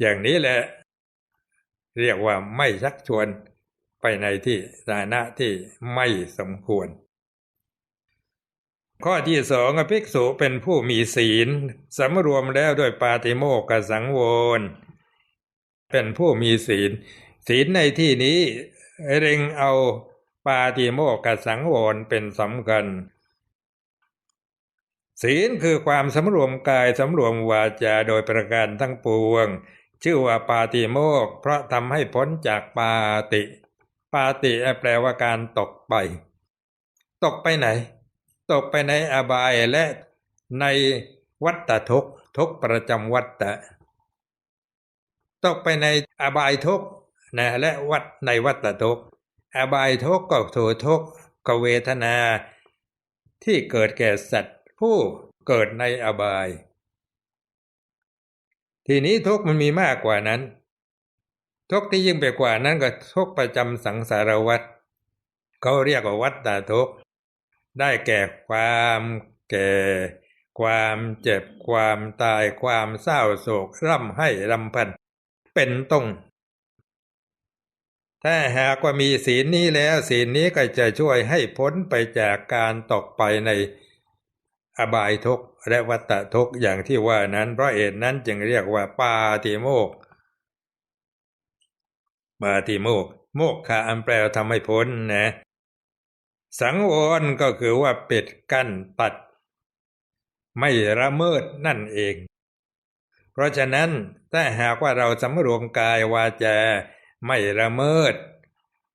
อย่างนี้แหละ เรียกว่าไม่ชักชวนไปในที่ฐานะที่ไม่สมควร ข้อที่สองภิกษุเป็นผู้มีศีลสำรวมแล้วด้วยปาติโมกขสังวรเป็นผู้มีศีล ศีลในที่นี้เร่งเอาปาติโมกขสังวรเป็นสำคัญศีลคือความสำรวมกายสำรวมวาจาโดยประการทั้งปวง ชื่อว่าปาติโมกเพราะทำให้พ้นจากปาติ ปาติแปลว่าการตกไป ตกไปไหน ตกไปในอบายและในวัฏทุกทุกประจำวัฏตกไปในอบายทุกนะและวัดในวัฏทุกอบายทุกก็โถทุกกเวทนา ที่เกิดแก่สัตว์ผู้เกิดในอบาย ทีนี้ทุกมันมีมากกว่านั้น ทุกที่ยิ่งไปกว่านั้นก็ทุกประจำสังสารวัฏเขาเรียกว่าวัฏฏทุกได้แก่ความแก่ ความเจ็บความตายความเศร้าโศกร่ำให้รำพัน เป็นต้นถ้าหากว่ามีศีลนี้แล้วศีลนี้ก็จะช่วยให้พ้นไปจากการตกไปใน อบายทุกและวัตะทุกอย่างที่ว่านั้น เพราะเหตุนั้นจึงเรียกว่าปาติโมกปาติโมก โมกขาอันแปลทำให้พ้นนะ สังวรก็คือว่าปิดกั้นตัด ไม่ละเมิดนั่นเอง เพราะฉะนั้นถ้าหากว่าเราสำรวมกายวาจาไม่ละเมิด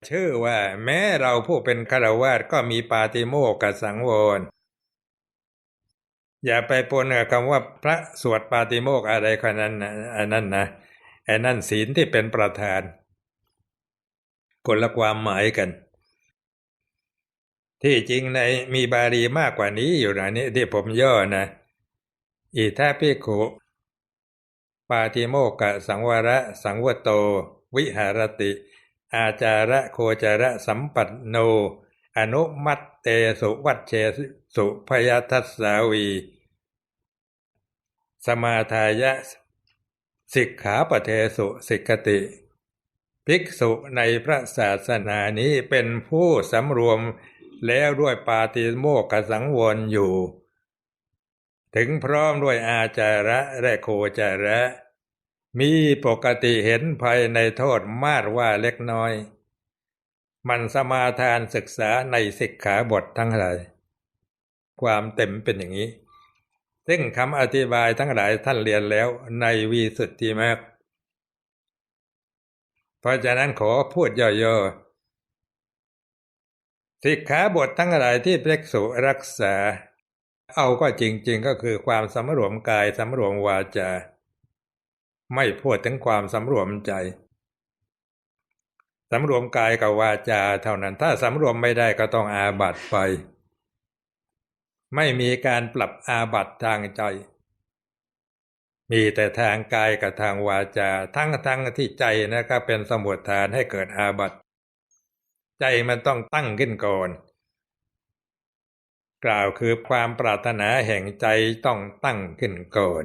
ชื่อว่าแม้เราผู้เป็นฆราวาสก็มีปาติโมกขสังวร อย่าไปปนกับคำว่าพระสวดปาติโมกอะไรคนนั้นนะอันนั้นนะไอ้นั่นศีลที่เป็นประธานคนละความหมายกัน ที่จริงในมีบาลีมากกว่านี้อยู่นะนี่ที่ผมย่อนะ อิทาพิขุปาติโมกะสังวระ สังวโต วิหารติ อาจาระโคจาระสัมปัตโน อนุมัตเตสุวัตเช สุพยทัสสาวี สมาทายะสิกขาปเทสุสิกติ ภิกษุในพระศาสนานี้เป็นผู้สำรวมแล้วด้วยปาติโมกขสังวรอยู่ ถึงพร้อมด้วยอาจาระและโคจาระ มีปกติเห็นภัยในโทษมากว่าเล็กน้อย มันสมาทานศึกษาในศิกขาบททั้งหลาย ความเต็มเป็นอย่างนี้ ซึ่งคำอธิบายทั้งหลายท่านเรียนแล้วในวีสุทธิมากเพราะฉะนั้นขอพูดย่อๆสิกขาบททั้งหลายที่เปกสุรักษา เอาก็จริง ๆ ก็คือความสำรวมกายสำรวมวาจา ไม่พูดถึงความสำรวมใจสำรวมกายกับวาจาเท่านั้น ถ้าสำรวมไม่ได้ก็ต้องอาบัตไป ไม่มีการปรับอาบัตทางใจ มีแต่ทางกายกับทางวาจา ทั้งทั้งที่ใจนะครับเป็นสมุดฐานให้เกิดอาบัตใจมันต้องตั้งขึ้นก่อน กล่าวคือความปรารถนาแห่งใจต้องตั้งขึ้นก่อน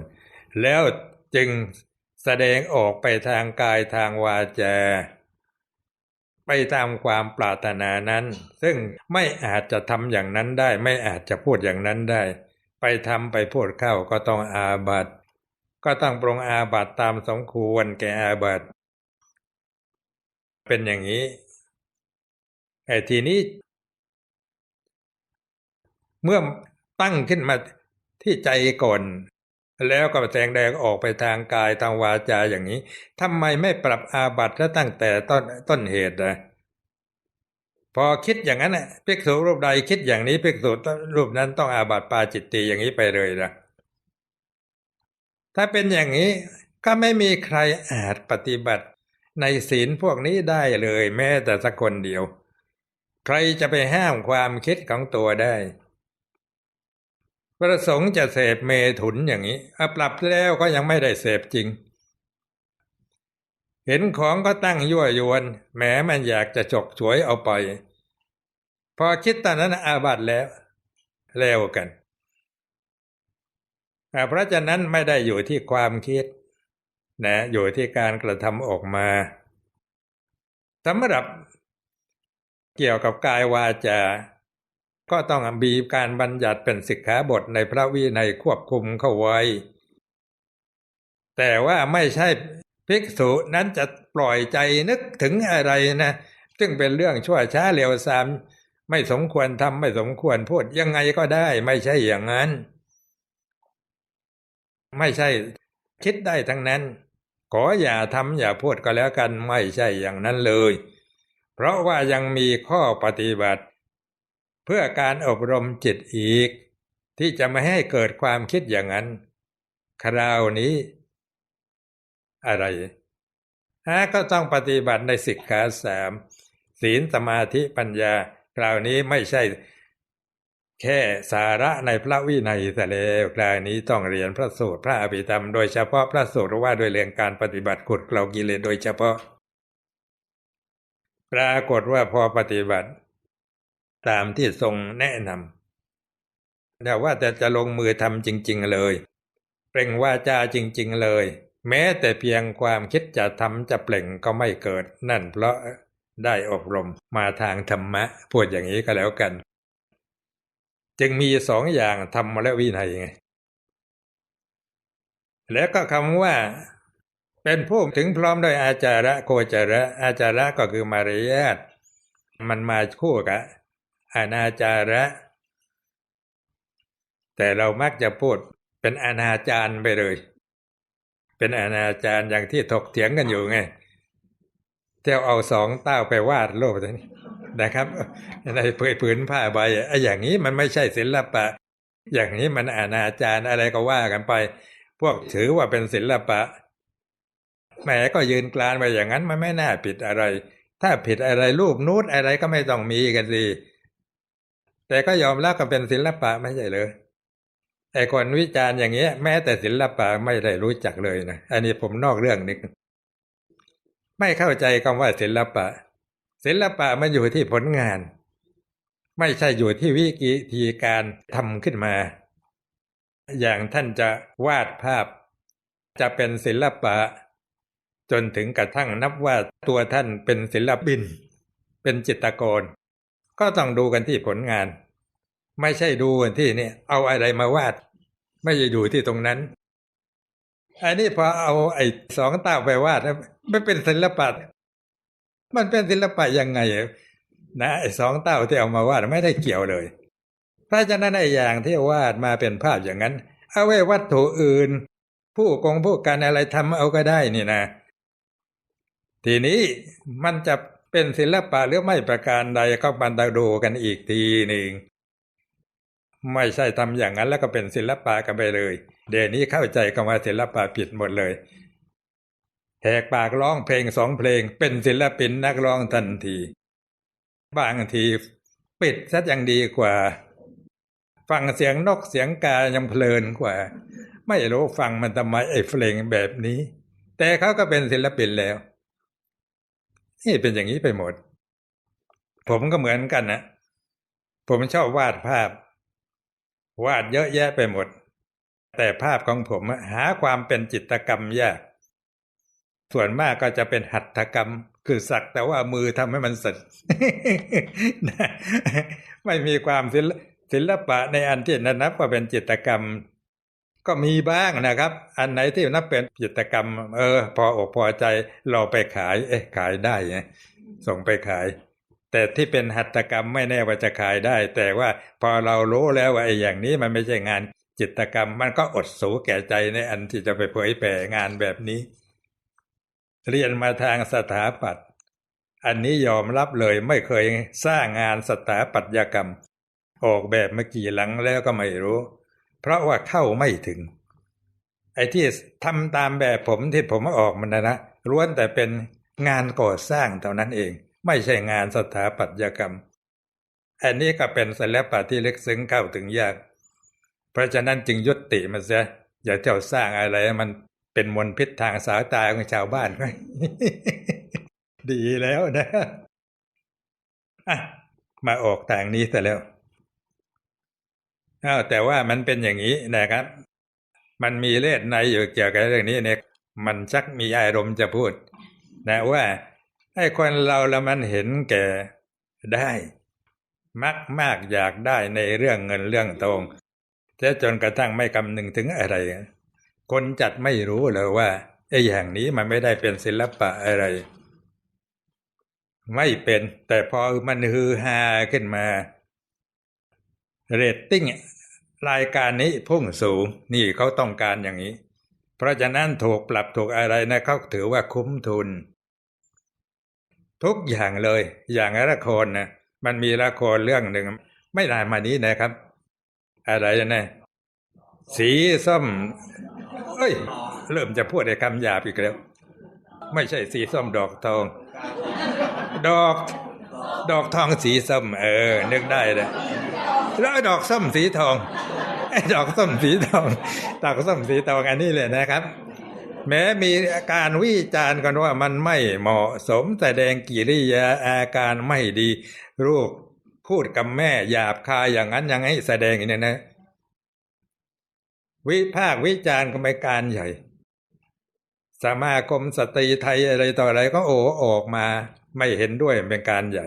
แล้วจึงแสดงออกไปทางกายทางวาจา ไปตามความปรารถนานั้น ซึ่งไม่อาจจะทำอย่างนั้นได้ ไม่อาจจะพูดอย่างนั้นได้ ไปทำไปพูดเข้าก็ต้องอาบัตก็ต้องปรงอาบัตตามสมควรแก่อาบัตเป็นอย่างนี้ไอ้ทีนี้ เมื่อตั้งขึ้นมาที่ใจก่อน แล้วก็แสงแดงออกไปทางกายทางวาจาอย่างนี้ทำไมไม่ปรับอาบัติตั้งแต่ต้นต้นเหตุนะพอคิดอย่างนั้นน่ะภิกษุรูปใดคิดอย่างนี้ภิกษุรูปนั้นต้องอาบัติปาจิตตีอย่างนี้ไปเลยนะถ้าเป็นอย่างนี้ก็ไม่มีใครอาจปฏิบัติในศีลพวกนี้ได้เลยแม้แต่สักคนเดียว ใครจะไปห้ามความคิดของตัวได้ ประสงค์จะเสพเมถุนอย่างนี้อปรับแล้วก็ยังไม่ได้เสพจริง เห็นของก็ตั้งยั่วยวนแม้มันอยากจะจกฉวยเอาไป พอคิดตอนนั้นอาบัตแล้วแล้วกันเพราะฉะนั้นไม่ได้อยู่ที่ความคิดนะอยู่ที่การกระทำออกมาสำหรับเกี่ยวกับกายวาจา ก็ต้องมีการบัญญัติเป็นสิกขาบทในพระวินัยควบคุมเข้าไว้ แต่ว่าไม่ใช่ภิกษุนั้นจะปล่อยใจนึกถึงอะไรนะ ซึ่งเป็นเรื่องชั่วช้าเร็วซามไม่สมควรทำไม่สมควรพูดยังไงก็ได้ ไม่ใช่อย่างนั้น ไม่ใช่คิดได้ทั้งนั้น ขออย่าทำอย่าพูดก็แล้วกันไม่ใช่อย่างนั้นเลย เพราะว่ายังมีข้อปฏิบัติ เพื่อการอบรมจิตอีก ที่จะไม่ให้เกิดความคิดอย่างนั้น คราวนี้ อะไรฮะก็ต้องปฏิบัติในสิกขาสามศีลสมาธิปัญญา คราวนี้ไม่ใช่แค่สาระในพระวินัยแต่แล้วคราวนี้ต้องเรียนพระสูตรพระอภิธรรมโดยเฉพาะพระสูตรว่าโดยเรื่องการปฏิบัติขุดเกลากิเลสโดยเฉพาะ ปรากฏว่าพอปฏิบัติ ตามที่ทรงแนะนำแต่ว่าแต่จะลงมือทำจริง ๆ เลย เปล่งวาจาจริง ๆ เลย แม้แต่เพียงความคิดจะทำจะเปล่งก็ไม่เกิด นั่นเพราะได้อบรมมาทางธรรมะ พูดอย่างนี้ก็แล้วกัน จึงมีสองอย่างธรรมและวินัยไงแล้วก็คำว่าเป็นผู้ถึงพร้อมด้วยอาจาระโคจาระ อาจาระก็คือมารยาทมันมาคู่กับ อนาจาระ แต่เรามักจะพูดเป็นอนาจารไปเลย เป็นอนาจารอย่างที่ถกเถียงกันอยู่ไงเที่ยวเอาสองเต้าไปวาดโลกนี้นะครับในผืนผ้าใบไออย่างนี้มันไม่ใช่ศิลปะ อย่างนี้มันอนาจารอะไรก็ว่ากันไป พวกถือว่าเป็นศิลปะแหมก็ยืนกลานไปอย่างนั้นมันไม่น่าผิดอะไร ถ้าผิดอะไรรูปนูดอะไรก็ไม่ต้องมีกันสิ แต่ก็ยอมรับกันเป็นศิลปะไม่ใช่เลยไอ้คนวิจารณ์อย่างเงี้ย แม้แต่ศิลปะไม่ได้รู้จักเลยนะอันนี้ผมนอกเรื่องนิดไม่เข้าใจคำว่าศิลปะ ศิลปะมันอยู่ที่ผลงาน ไม่ใช่อยู่ที่วิธีการทำขึ้นมา อย่างท่านจะวาดภาพ จะเป็นศิลปะ จนถึงกระทั่งนับว่าตัวท่านเป็นศิลปิน เป็นจิตรกร ก็ต้องดูกันที่ผลงาน ไม่ใช่ดูกันที่นี่เอาอะไรมาวาด ไม่ใช่ดูที่ตรงนั้น อันนี้พอเอาไอ้สองตาไปวาดไม่เป็นศิลปะ มันเป็นศิลปะยังไงนะไอ้สองเต้าที่เอามาวาดไม่ได้เกี่ยวเลย เพราะฉะนั้นไอ้อย่างที่วาดมาเป็นภาพอย่างนั้น เอาไว้วัตถุอื่น ผู้กองผู้การอะไรทำเอาก็ได้นี่นะ ทีนี้มันจะ เป็นศิลปะหรือไม่ประการใดก็บันดาดูกันอีกทีหนึ่งไม่ใช่ทำอย่างนั้นแล้วก็เป็นศิลปะกันไปเลย เดี๋ยวนี้เข้าใจคำว่าศิลปะผิดหมดเลยแหกปากร้องเพลงสองเพลง เป็นศิลปินนักร้องทันที บางทีปิดซะยังดีกว่า ฟังเสียงนกเสียงกายังเพลินกว่า ไม่รู้ฟังมันทำไมไอ้เพลงแบบนี้ แต่เขาก็เป็นศิลปินแล้ว นี่เป็นอย่างนี้ไปหมด ผมก็เหมือนกันนะผมชอบวาดภาพ วาดเยอะแยะไปหมด แต่ภาพของผมหาความเป็นจิตกรรมยาก ส่วนมากก็จะเป็นหัตถกรรม คือสักแต่ว่ามือทำให้มันเสร็จไม่มีความศิลปะในอันที่นับว่าเป็นจิตกรรม ก็มีบ้างนะครับ อันไหนที่นับเป็นจิตกรรม เออ พออกพอใจเราไปขาย เอ๊ะขายได้ไงส่งไปขาย แต่ที่เป็นหัตถกรรมไม่แน่ว่าจะขายได้ แต่ว่าพอเรารู้แล้วว่าไอ้อย่างนี้มันไม่ใช่งานจิตกรรม มันก็อดสูแก่ใจในอันที่จะไปเผยแผ่งานแบบนี้ เรียนมาทางสถาปัตย์อันนี้ยอมรับเลยไม่เคยสร้างงานสถาปัตยกรรม ออกแบบเมื่อกี่หลังแล้วก็ไม่รู้ เพราะว่าเข้าไม่ถึง ไอ้ที่ทำตามแบบผมที่ผมออกมันนะนะล้วนแต่เป็นงานก่อสร้างเท่านั้นเอง ไม่ใช่งานสถาปัตยกรรม อันนี้ก็เป็นศิลปะที่ลึกซึ้งเข้าถึงยาก เพราะฉะนั้นจึงยุติมันเสียอย่าเจ้าสร้างอะไรมันเป็นมลพิษทางสายตาของชาวบ้านก็ดีแล้วนะะมาออกทางนี้แต่แล้ว อ้าวแต่ว่ามันเป็นอย่างนี้นะครับ มันมีเลสในอยู่เกี่ยวกับเรื่องนี้เนี่ย มันชักมีอารมณ์จะพูด นะว่าไอ้คนเราละมันเห็นแก่ได้ มักมากอยากได้ในเรื่องเงินเรื่องทองแต่จนกระทั่งไม่คำนึงถึงอะไร คนจัดไม่รู้เลยว่าไอ้อย่างนี้มันไม่ได้เป็นศิลปะอะไร ไม่เป็น แต่พอมันฮือฮาขึ้นมา เรตติ้ง รายการนี้พุ่งสูงนี่เขาต้องการอย่างนี้ เพราะฉะนั้นถูกปรับถูกอะไรนะเขาถือว่าคุ้มทุน ทุกอย่างเลย อย่างละครนะมันมีละครเรื่องหนึ่งไม่นานมานี้นะครับ อะไรนะสีส้มเอ้ย เริ่มจะพูดในคำหยาบอีกแล้ว ไม่ใช่สีส้มดอกทอง ดอก ดอกทองสีส้ม เออ นึกได้เลยแล้วดอกส้มสีทอง ดอกส้มสีทองดอกส้มสีทองอันนี้เลยนะครับ แม้มีการวิจารณ์กันว่ามันไม่เหมาะสมแสดงกิริยาอาการไม่ดีลูกพูดกับแม่หยาบคายอย่างนั้นยังให้แสดงอย่างนี้นะ วิพากษ์วิจารณ์ก็ไม่การใหญ่ สมาคมสตรีไทยอะไรต่ออะไรก็โอ้ออกมาไม่เห็นด้วยเป็นการใหญ่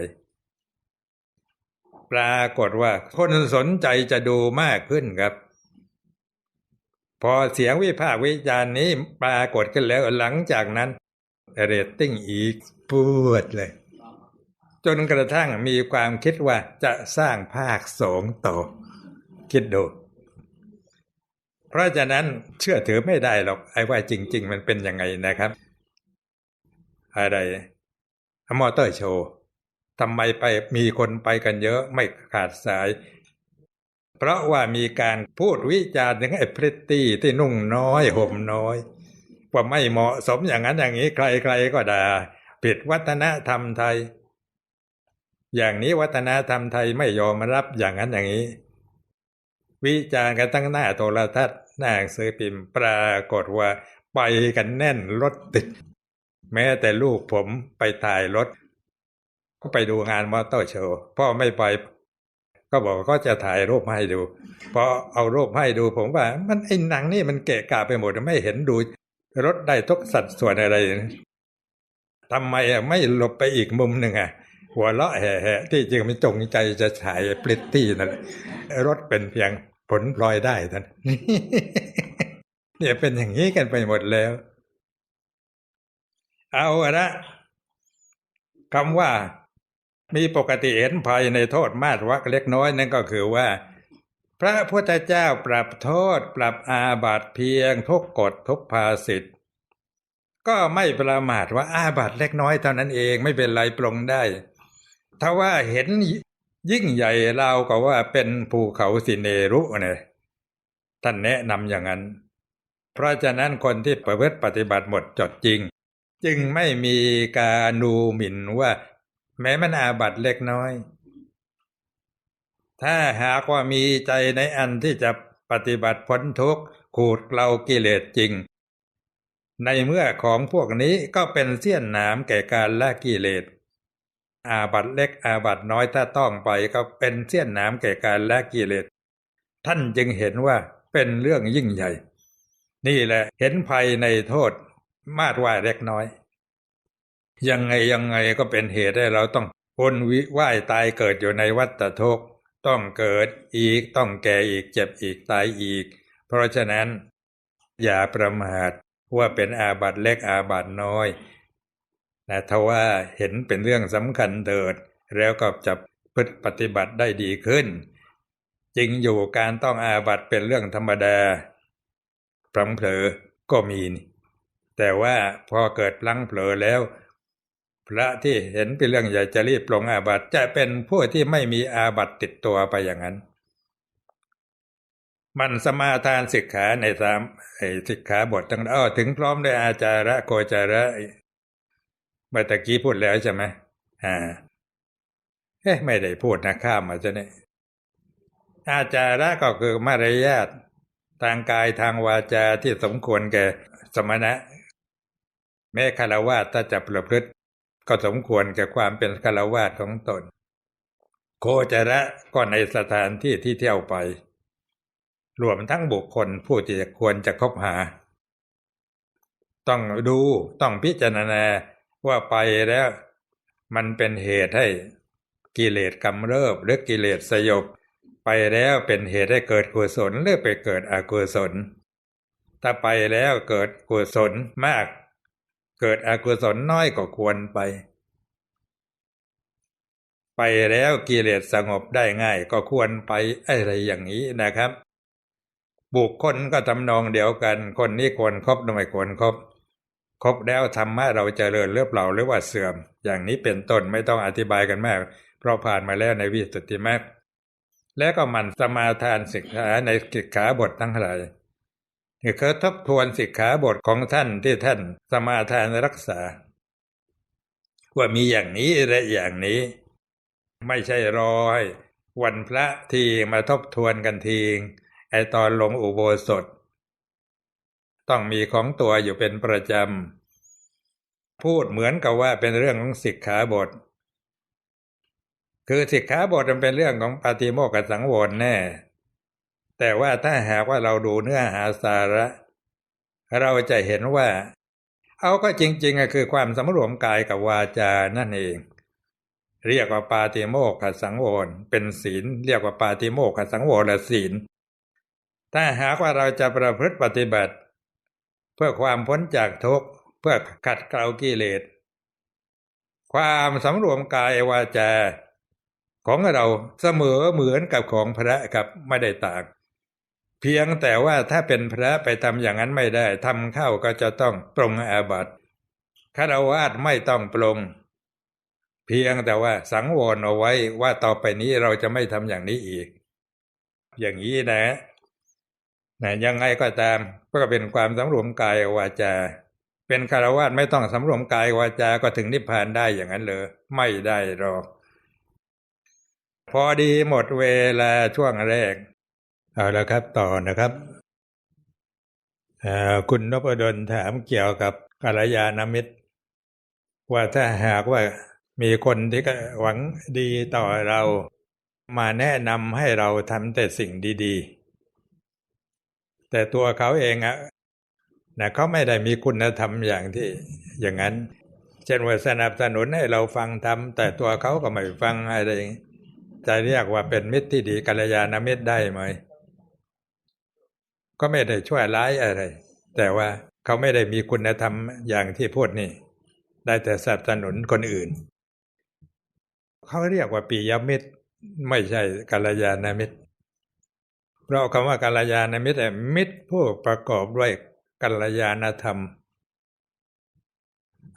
ปรากฏว่าคนสนใจจะดูมากขึ้นครับ พอเสียงวิพากษ์วิจารณ์นี้ปรากฏขึ้นแล้วหลังจากนั้นเรตติ้งอีกปวดเลย จนกระทั่งมีความคิดว่าจะสร้างภาคสองต่อ คิดดู เพราะฉะนั้นเชื่อถือไม่ได้หรอก ไอ้ว่าจริง ๆ มันเป็นยังไงนะครับ อะไรมอเตอร์โชว์ ทำไมไปมีคนไปกันเยอะไม่ขาดสาย เพราะว่ามีการพูดวิจารณ์ถึงไอ้พริตตี้ที่นุ่งน้อยห่มน้อย ว่าไม่เหมาะสมอย่างนั้นอย่างนี้ใครๆก็ด่าผิดวัฒนธรรมไทย อย่างนี้วัฒนธรรมไทยไม่ยอมรับอย่างนั้นอย่างนี้ วิจารณ์กันตั้งหน้าโทรทัศน์หน้าหนังสือพิมพ์ปรากฏว่าไปกันแน่นรถติด แม้แต่ลูกผมไปถ่ายรถ ก็ไปดูงานมอเตอร์โชว์พ่อไม่ไป ก็บอกก็จะถ่ายรูปให้ดูพอเอารูปให้ดูผมว่า มันไอ้หนังนี่มันเกะกะไปหมดไม่เห็นดูรถได้ทุกสัดส่วนอะไรทำไมอะไม่หลบไปอีกมุมหนึ่งอะหัวเราะแห่ๆที่จริงมันจงใจจะถ่ายปลิตตี้นั่นแหละรถเป็นเพียงผลพลอยได้ท่านเนี่ยเป็นอย่างนี้กันไปหมดแล้ว เอาละคำว่า มีปกติเห็นภัยในโทษมาตรวักเล็กน้อยนั่นก็คือว่า พระพุทธเจ้าปรับโทษปรับอาบัติเพียงทุกกฎทุกภาสิทธ์ก็ไม่ประมาทว่าอาบัตเล็กน้อยเท่านั้นเองไม่เป็นไรปลงได้ ถ้าว่าเห็นยิ่งใหญ่เราก็ว่าเป็นภูเขาสิเนรุเนี่ยท่านแนะนำอย่างนั้น เพราะฉะนั้นคนที่ประพฤติปฏิบัติหมดจดจริง จึงไม่มีการดูหมิ่นว่า แม้มันอาบัตเล็กน้อย ถ้าหากว่ามีใจในอันที่จะปฏิบัติพ้นทุกข์ขูดเกลากิเลสจริง ในเมื่อของพวกนี้ก็เป็นเสี้ยนหนามแก่การละกิเลส อาบัตเล็กอาบัตน้อยถ้าต้องไปก็เป็นเสี้ยนน้ำแก่การละกิเลส ท่านจึงเห็นว่าเป็นเรื่องยิ่งใหญ่ นี่แหละเห็นภัยในโทษมาดว่าเล็กน้อย ยังไงยังไงก็เป็นเหตุให้เราต้องวนวิว่ายตายเกิดอยู่ในวัฏทุกข์ต้องเกิดอีกต้องแก่อีกเจ็บอีกตายอีก เพราะฉะนั้น อย่าประมาทว่าเป็นอาบัตเล็กอาบัตน้อยนะทว่าเห็นเป็นเรื่องสำคัญเถิด แล้วก็จะพฤติปฏิบัติได้ดีขึ้นจริงอยู่การต้องอาบัตเป็นเรื่องธรรมดาพลังเผลอก็มี แต่ว่าพอเกิดพลังเผลอแล้ว พระที่เห็นเป็นเรื่องใหญ่จะรีบลงอาบัตจะเป็นผู้ที่ไม่มีอาบัตติดตัวไปอย่างนั้น มันสมาทานศิกขาในสามศิกขาบทตั้งอ้อถึงพร้อมด้วยอาจาระโกจาระเมื่อตะกี้พูดแล้วใช่ไหมอ่าเอ๊ะไม่ได้พูดนะข้ามมาจะเนี่ยอาจาระก็คือมารยาททางกายทางวาจาที่สมควรแก่สมณะ แม้คารวะถ้าจะประพฤติ ก็สมควรแก่ความเป็นคารวะของตน โคจระก็ในสถานที่ที่เที่ยวไป รวมทั้งบุคคลผู้ที่ควรจะคบหา ต้องดูต้องพิจารณาว่าไปแล้วมันเป็นเหตุให้กิเลสกำเริบหรือกิเลสสยบ ไปแล้วเป็นเหตุให้เกิดกุศลหรือไปเกิดอกุศล ถ้าไปแล้วเกิดกุศลมาก เกิดอกุศลน้อยก็ควรไป ไปแล้วกิเลสสงบได้ง่ายก็ควรไปอะไรอย่างนี้นะครับ บุคคลก็ทำนองเดียวกัน คนนี้ควรครบไม่ควรครบครบแล้วธรรมะเราจเจริญเรือเปล่าหรือว่าเสื่อม อย่างนี้เป็นต้นไม่ต้องอธิบายกันมาก เพราะผ่านมาแล้วในวิสุทธิมรรคและก็มันสมาทานสิกขาในสิกขาบททั้งหลาย นี่คือทบทวนสิกขาบทของท่านที่ท่านสมาทานรักษา ว่ามีอย่างนี้และอย่างนี้ ไม่ใช่รอให้วันพระทีมาทบทวนกันทีไอตอนลงอุโบสถ ต้องมีของตัวอยู่เป็นประจำ พูดเหมือนกับว่าเป็นเรื่องของสิกขาบท คือสิกขาบทมันเป็นเรื่องของปาติโมกขสังวรแน่ แต่ว่าถ้าหากว่าเราดูเนื้อหาสาระ เราจะเห็นว่า เอาก็จริงๆก็คือความสำรวมกายกับวาจานั่นเอง เรียกว่าปาติโมกขสังวรเป็นศีล เรียกว่าปาติโมกขสังวรศีล ถ้าหากว่าเราจะประพฤติปฏิบัติ เพื่อความพ้นจากทุกข์เพื่อขัดเกลากิเลสความสำรวมกายวาจาของเราเสมอเหมือนกับของพระกับไม่ได้ต่าง เพียงแต่ว่าถ้าเป็นพระไปทำอย่างนั้นไม่ได้ทำเข้าก็จะต้องปรงอาบัติคารวาสไม่ต้องปรงเพียงแต่ว่าสังวรเอาไว้ว่าต่อไปนี้เราจะไม่ทำอย่างนี้อีก อย่างนี้นะนะยังไงก็ตามก็เป็นความสำรวมกายวาจา เป็นคารวะไม่ต้องสำรวมกายวาจาก็ถึงนิพพานได้อย่างนั้นเลยไม่ได้หรอก พอดีหมดเวลาช่วงแรก เอาละครับต่อนะครับคุณนพดลถามเกี่ยวกับกัลยาณมิตร ว่าถ้าหากว่ามีคนที่หวังดีต่อเรามาแนะนำให้เราทำแต่สิ่งดีๆ แต่ตัวเขาเองอะนะเขาไม่ได้มีคุณธรรมอย่างที่อย่างนั้น เช่นว่าสนับสนุนให้เราฟังธรรมแต่ตัวเขาก็ไม่ฟังอะไรอย่างนี้จะเรียกว่าเป็นมิตรที่ดีกัลยาณมิตรได้ไหม ก็ไม่ได้ช่วยร้ายอะไร แต่ว่าเขาไม่ได้มีคุณธรรมอย่างที่พูดนี่ ได้แต่สนับสนุนคนอื่น เขาเรียกว่าปียมิตร ไม่ใช่กัลยาณมิตรเพราะคำว่ากัลยาณมิตรมิตรผู้ประกอบด้วยกัลยาณธรรม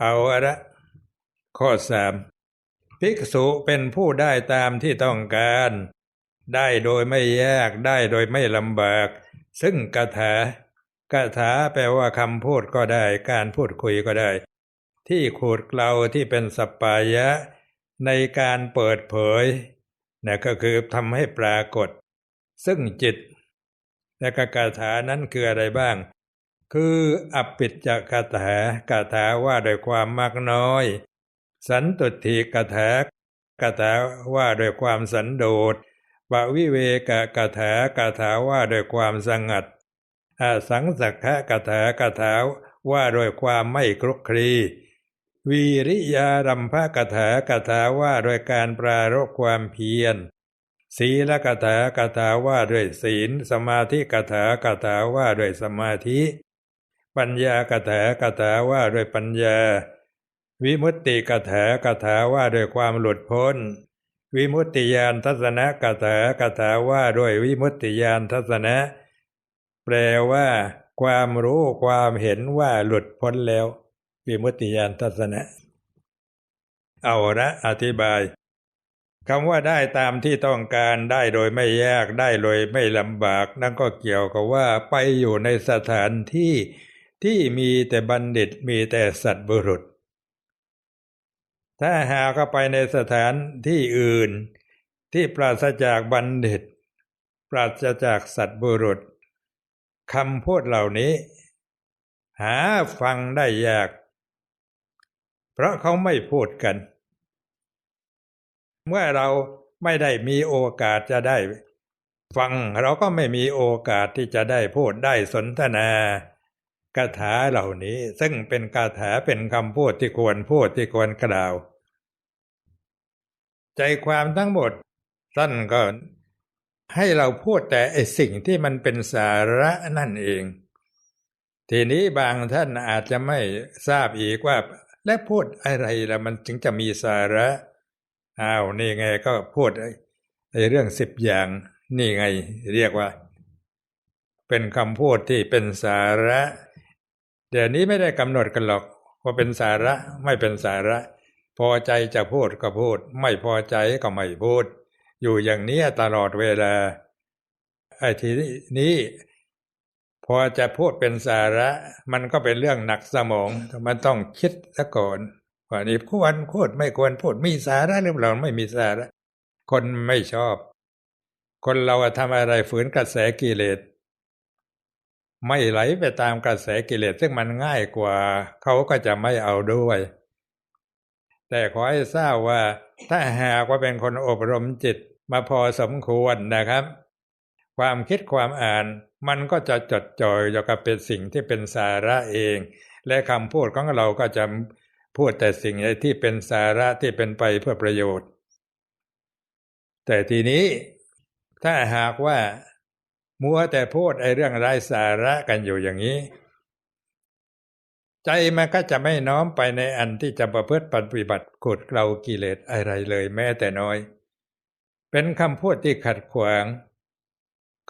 เอาละข้อสามภิกษุเป็นผู้ได้ตามที่ต้องการ ได้โดยไม่ยากได้โดยไม่ลำบาก ซึ่งกถากถาแปลว่าคำพูดก็ได้ การพูดคุยก็ได้ ที่ขูดเกลาที่เป็นสปายะ ในการเปิดเผยนะก็คือทำให้ปรากฏ ซึ่งจิต และกคาถานั้นคืออะไรบ้าง คืออปิจจคาถากาถาว่าโดยความมากน้อย สันตุทีกถากาถาว่าโดยความสันโดษ ปวิเวกกาถากาถาว่าโดยความสงัดอสังสักขะกาถากาถาว่าโดยความไม่ครุกคลี วีริยารัมภกถากถาว่าโดยการปรารบความเพียร ศีลกถากถาว่าด้วยศีล สมาธิกถากถาว่าด้วยสมาธิ ปัญญากถากถาว่าด้วยปัญญา วิมุตติกถากถาว่าด้วยความหลุดพ้น วิมุตติยานทัศนะกถากถาว่าด้วยวิมุตติยานทัศนะ แปลว่า ความรู้ความเห็นว่าหลุดพ้นแล้ว วิมุตติยานทัศนะ เอาละอธิบายคำว่าได้ตามที่ต้องการได้โดยไม่ยากได้โดยไม่ลำบาก นั่นก็เกี่ยวกับว่าไปอยู่ในสถานที่ที่มีแต่บัณฑิตมีแต่สัตว์บุรุษ ถ้าหากไปในสถานที่อื่น ที่ปราศจากบัณฑิต ปราศจากสัตบุรุษคำพูดเหล่านี้ หาฟังได้ยาก เพราะเขาไม่พูดกัน เมื่อเราไม่ได้มีโอกาสจะได้ ฟังเราก็ไม่มีโอกาสที่จะได้พูดได้สนทนาคาถาเหล่านี้ซึ่งเป็นคาถาเป็นคำพูดที่ควรพูดที่ควรกล่าว ใจความทั้งหมดท่านก็ให้เราพูดแต่ไอสิ่งที่มันเป็นสาระนั่นเอง ทีนี้บางท่านอาจจะไม่ทราบอีกว่า และพูดอะไรแล้วมันจึงจะมีสาระอ้าวนี่ไงก็พูดไอ้เรื่องสิบอย่าง นี่ไงเรียกว่า เป็นคำพูดที่เป็นสาระ เดี๋ยวนี้ไม่ได้กำหนดกันหรอกว่าเป็นสาระไม่เป็นสาระ พอใจจะพูดก็พูด ไม่พอใจก็ไม่พูด อยู่อย่างนี้ตลอดเวลาไอ้ทีนี้พอจะพูดเป็นสาระ มันก็เป็นเรื่องหนักสมอง มันต้องคิดซะก่อนว่านี่ควรพูดไม่ควรพูดมีสาระหรือเปล่าไม่มีสาระ คนไม่ชอบ คนเราทำอะไรฝืนกระแสกิเลสไม่ไหลไปตามกระแสกิเลสซึ่งมันง่ายกว่า เขาก็จะไม่เอาด้วย แต่ขอให้ทราบว่าถ้าหากว่าเป็นคนอบรมจิตมาพอสมควรนะครับ ความคิดความอ่านมันก็จะจดจ่อยอยู่กับเป็นสิ่งที่เป็นสาระเอง และคำพูดของเราก็จะพูดแต่สิ่งที่เป็นสาระที่เป็นไปเพื่อประโยชน์ แต่ทีนี้ถ้าหากว่ามัวแต่พูดไอ้เรื่องไร้สาระกันอยู่อย่างนี้ ใจมันก็จะไม่น้อมไปในอันที่จะประพฤติปฏิบัติขุดเกลากิเลสอะไรเลยแม้แต่น้อย เป็นคำพูดที่ขัดขวาง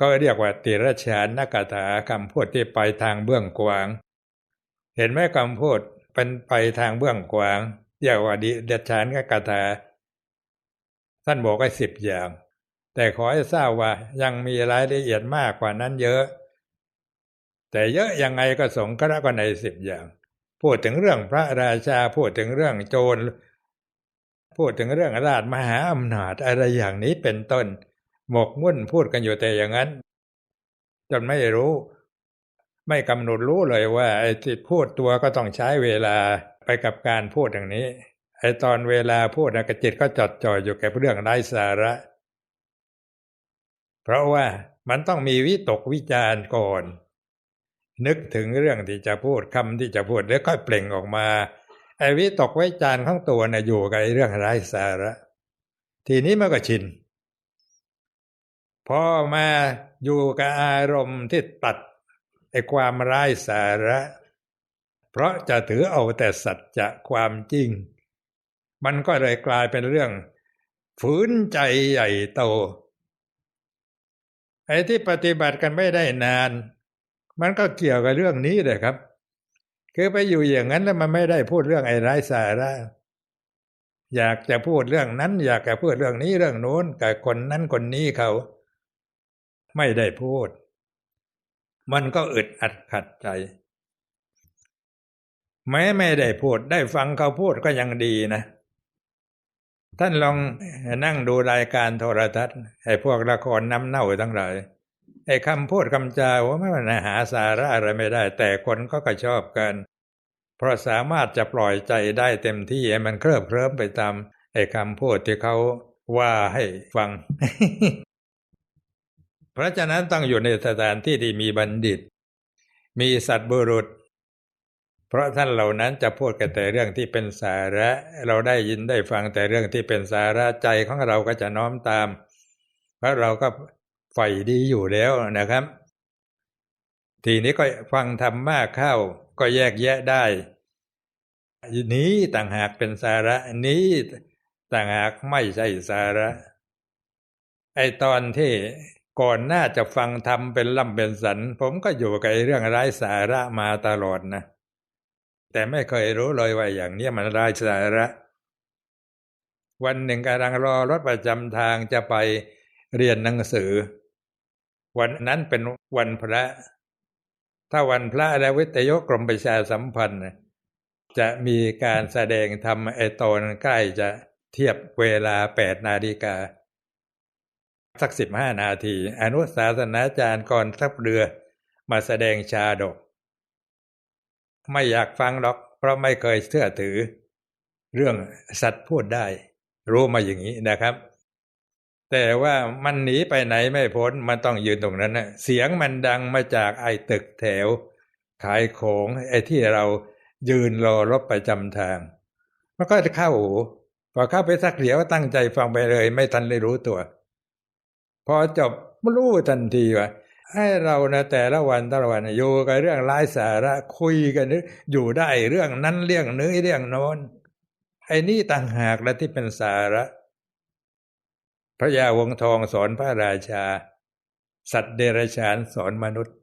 ก็เรียกว่าติรชานนักถาคำพูดที่ไปทางเบื้องกว้าง เห็นไหมคำพูดเป็นไปทางเบื้องกว้างเรียกว่าดิเดชานนักถาท่านบอกไว้สิบอย่าง แต่ขอให้ทราบว่ายังมีรายละเอียดมากกว่านั้นเยอะ แต่เยอะยังไงก็สงเคราะห์กันในสิบอย่าง พูดถึงเรื่องพระราชาพูดถึงเรื่องโจร พูดถึงเรื่องราชมหาอำนาจอะไรอย่างนี้เป็นต้น หมกมุ่นพูดกันอยู่แต่อย่างนั้น จนไม่รู้ ไม่กำหนดรู้เลยว่าไอ้จิตพูดตัวก็ต้องใช้เวลาไปกับการพูดอย่างนี้ไอ้ตอนเวลาพูดนะกจิตก็จดจ่อยอยู่กับเรื่องไร้สาระ เพราะว่ามันต้องมีวิตกวิจารณ์ก่อน นึกถึงเรื่องที่จะพูดคำที่จะพูดแล้วก็เปล่งออกมาไอ้วิตกไวิจารณ์ของตัวนะ่ะอยู่กับเรื่องไร้สาระทีนี้มันก็ชินพอมาอยู่กับอารมณ์ที่ตัดไอ้ความไร้สาระ เพราะจะถือเอาแต่สัจจะความจริง มันก็เลยกลายเป็นเรื่อง ฝืนใจใหญ่โตไอ้ที่ปฏิบัติกันไม่ได้นาน มันก็เกี่ยวกับเรื่องนี้เลยครับ คือไปอยู่อย่างนั้นแล้วมันไม่ได้พูดเรื่องไอ้ไร้สาระอยากจะพูดเรื่องนั้น อยากจะพูดเรื่องนี้เรื่องโน้นกับคนนั้นคนนี้เขา ไม่ได้พูด มันก็อึดอัดขัดใจ แม้ไม่ได้พูดได้ฟังเขาพูดก็ยังดีนะ ท่านลองนั่งดูรายการโทรทัศน์ไอ้พวกละครน้ำเน่าทั้งหลาย ไอ้คำพูดคำจาว่าไม่มันหาสาระอะไรไม่ได้ แต่คนก็ก็ชอบกัน เพราะสามารถจะปล่อยใจได้เต็มที่ไอ้มันเคลิบเคลิ้มไปตามไอ้คำพูดที่เขาว่าให้ฟัง เพราะฉะนั้นต้องอยู่ในสถานที่ที่มีบัณฑิต มีสัตว์บุรุษ เพราะท่านเหล่านั้นจะพูดกันแต่เรื่องที่เป็นสาระ เราได้ยินได้ฟังแต่เรื่องที่เป็นสาระใจของเราก็จะน้อมตาม เพราะเราก็ ใฝ่ดีอยู่แล้วนะครับ ทีนี้ก็ฟังธรรมมากเข้าก็แยกแยะได้ นี้ต่างหากเป็นสาระนี้ต่างหากไม่ใช่สาระ ไอตอนที่ก่อนหน้าจะฟังธรรมเป็นล่ำเป็นสัน ผมก็อยู่กับเรื่องไร้สาระมาตลอดนะ แต่ไม่เคยรู้เลยว่าอย่างนี้มันรายสาระ วันหนึ่งกำลังรอรถประจำทางจะไปเรียนหนังสือ วันนั้นเป็นวันพระ ถ้าวันพระแล้ววิทยุกรมประชาสัมพันธ์ จะมีการแสดงทำไอตอนใกล้จะเทียบเวลาแปดนาฬิกา สักสิบห้านาที อนุสาสนาจารย์ก่อนทับเรือมาแสดงชาดก ไม่อยากฟังหรอก เพราะไม่เคยเชื่อถือ เรื่องสัตว์พูดได้ รู้มาอย่างนี้นะครับ แต่ว่ามันหนีไปไหนไม่พ้นมันต้องยืนตรงนั้นนะเสียงมันดังมาจากไอ้ตึกแถว ขายของไอ้ที่เรายืนรอรบประจำทาง มันก็จะเข้าหูพอเข้าไปสักเดียวตั้งใจฟังไปเลย ไม่ทันได้รู้ตัว พอจบรู้ทันทีว่าให้เรานะแต่ละวันแต่ละวันอยู่กับเรื่องไร้สาระคุยกันอยู่ได้เรื่องนั้นเรื่องนี้เรื่องโน้นไอ้นี่ต่างหากและที่เป็นสาระ พระยาวงทองสอนพระราชา สัตว์เดรัจฉานสอนมนุษย์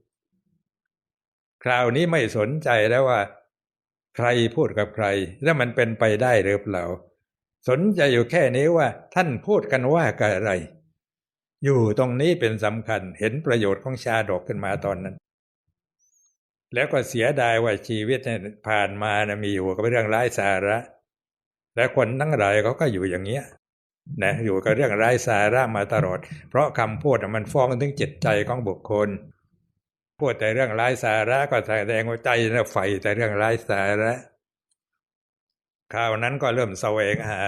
คราวนี้ไม่สนใจแล้วว่า ใครพูดกับใคร แล้วมันเป็นไปได้หรือเปล่า สนใจอยู่แค่นี้ว่า ท่านพูดกันว่ากับอะไร อยู่ตรงนี้เป็นสำคัญเห็นประโยชน์ของชาดกขึ้นมาตอนนั้น แล้วก็เสียดายว่าชีวิตเนี่ยผ่านมานะมีอยู่กับเรื่องไร้สาระ และคนทั้งหลายเขาก็อยู่อย่างเงี้ย นะอยู่กับเรื่องไร้สาระมาตลอด เพราะคำพูดมันฟ้องถึงจิตใจของบุคคล พูดแต่เรื่องไร้สาระก็แสดงว่าใจนะใฝ่แต่เรื่องไร้สาระคราวนั้นก็เริ่มแสวงหา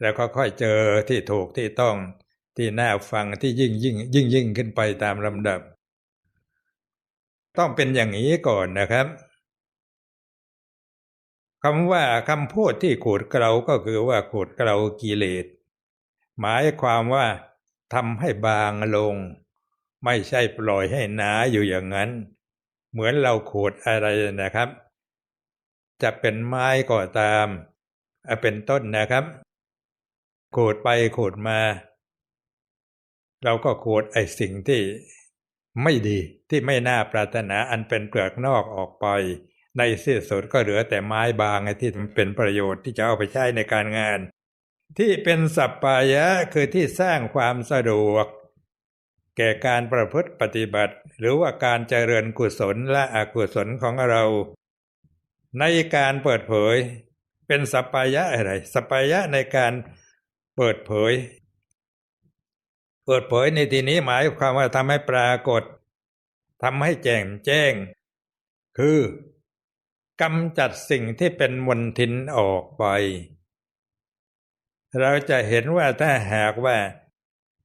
แล้วก็ค่อยเจอที่ถูกที่ต้องที่น่าฟังที่ยิ่งยิ่งยิ่งยิ่งขึ้นไปตามลำดับ ต้องเป็นอย่างนี้ก่อนนะครับคำว่าคำพูดที่ขูดเกลาก็คือว่าขูดเกลากิเลส หมายความว่าทำให้บางลง ไม่ใช่ปล่อยให้หนาอยู่อย่างนั้น เหมือนเราขูดอะไรนะครับ จะเป็นไม้ก็ตามเป็นต้นนะครับขูดไปขูดมา เราก็ขูดไอ้สิ่งที่ไม่ดีที่ไม่น่าปรารถนาอันเป็นเปลือกนอกออกไป ในที่สุดก็เหลือแต่ไม้บางที่มันเป็นประโยชน์ที่จะเอาไปใช้ในการงาน ที่เป็นสัปปายะคือที่สร้างความสะดวก แก่การประพฤติปฏิบัติ หรือว่าการเจริญกุศลและอกุศลของเรา ในการเปิดเผย เป็นสัปปายะอะไร สัปปายะในการเปิดเผย เปิดเผยในที่นี้หมายความว่าทำให้ปรากฏทำให้แจ้งแจ้ง คือกำจัดสิ่งที่เป็นมลทินออกไป เราจะเห็นว่าถ้าหากว่า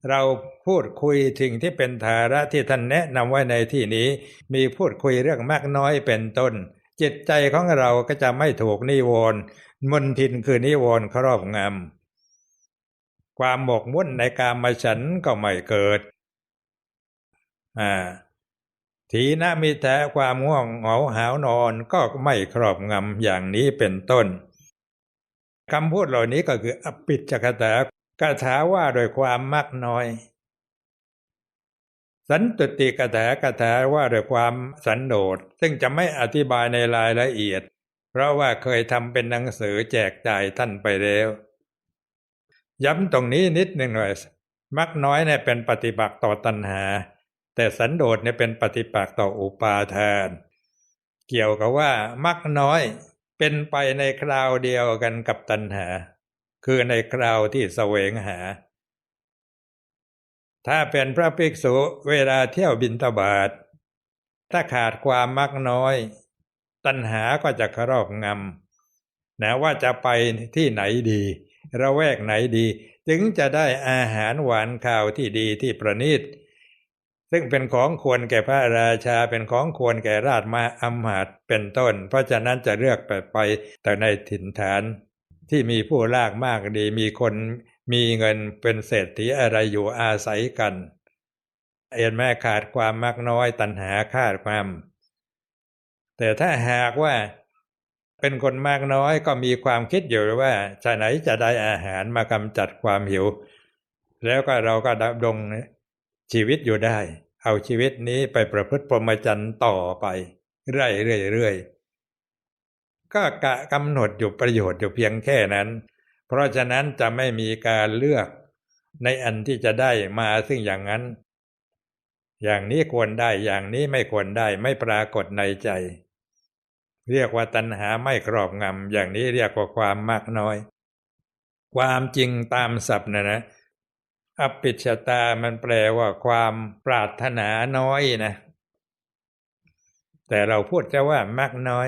เราพูดคุยถึงที่เป็นธาระที่ท่านแนะนำไว้ในที่นี้ มีพูดคุยเรื่องมากน้อยเป็นต้น จิตใจของเราก็จะไม่ถูกนิวรณ์มนทินคือนิวรณ์ครอบงำความหมกมุ่นในการมาฉันก็ไม่เกิดอ่าทีนะมีแต่ความง่วงเหงาหาวนอนก็ไม่ครอบงำอย่างนี้เป็นต้น คำพูดเหล่านี้ก็คืออปิจกถากถาว่าโดยความมักน้อย สันตุติกถากถาว่าโดยความสันโดษซึ่งจะไม่อธิบายในรายละเอียด เพราะว่าเคยทำเป็นหนังสือแจกจ่ายท่านไปแล้ว ย้ำตรงนี้นิดหนึ่งหน่อยมักน้อยเนี่ยเป็นปฏิบัติต่อตัณหา แต่สันโดษเนี่ยเป็นปฏิปักษ์ต่ออุปาทาน เกี่ยวกับว่ามักน้อย เป็นไปในคราวเดียวกันกับตัณหา คือในคราวที่เสวงหา ถ้าเป็นพระภิกษุเวลาเที่ยวบินตบาท ถ้าขาดความมักน้อย ตัณหาก็จะครอบงำนะว่าจะไปที่ไหนดี ระแวกไหนดี จึงจะได้อาหารหวานข้าวที่ดีที่ประณีต ซึ่งเป็นของควรแก่พระราชาเป็นของควรแก่ราชมาอำมาตเป็นต้น เพราะฉะนั้นจะเลือกไปไปแต่ในถิ่นฐาน ที่มีผู้ลากมากดีมีคนมีเงินเป็นเศรษฐีอะไรอยู่อาศัยกัน เอ็นแม่ขาดความมากน้อยตัณหาขาดความ แต่ถ้าหากว่าเป็นคนมากน้อยก็มีความคิดอยู่ว่าจะไหนจะได้อาหารมากำจัดความหิว แล้วก็เราก็ดำรง ชีวิตอยู่ได้ เอาชีวิตนี้ไปประพฤติพรหมจรรย์ต่อไป เรื่อยๆก็กะกำหนดอยู่ประโยชน์อยู่เพียงแค่นั้น เพราะฉะนั้นจะไม่มีการเลือกในอันที่จะได้มาซึ่งอย่างนั้น อย่างนี้ควรได้อย่างนี้ไม่ควรได้ไม่ปรากฏในใจ เรียกว่าตัณหาไม่ครอบงำอย่างนี้เรียกว่าความมากน้อย ความจริงตามศัพท์นะนะ อปิชตามันแปลว่าความปรารถนาน้อยนะ แต่เราพูดจะว่ามากน้อย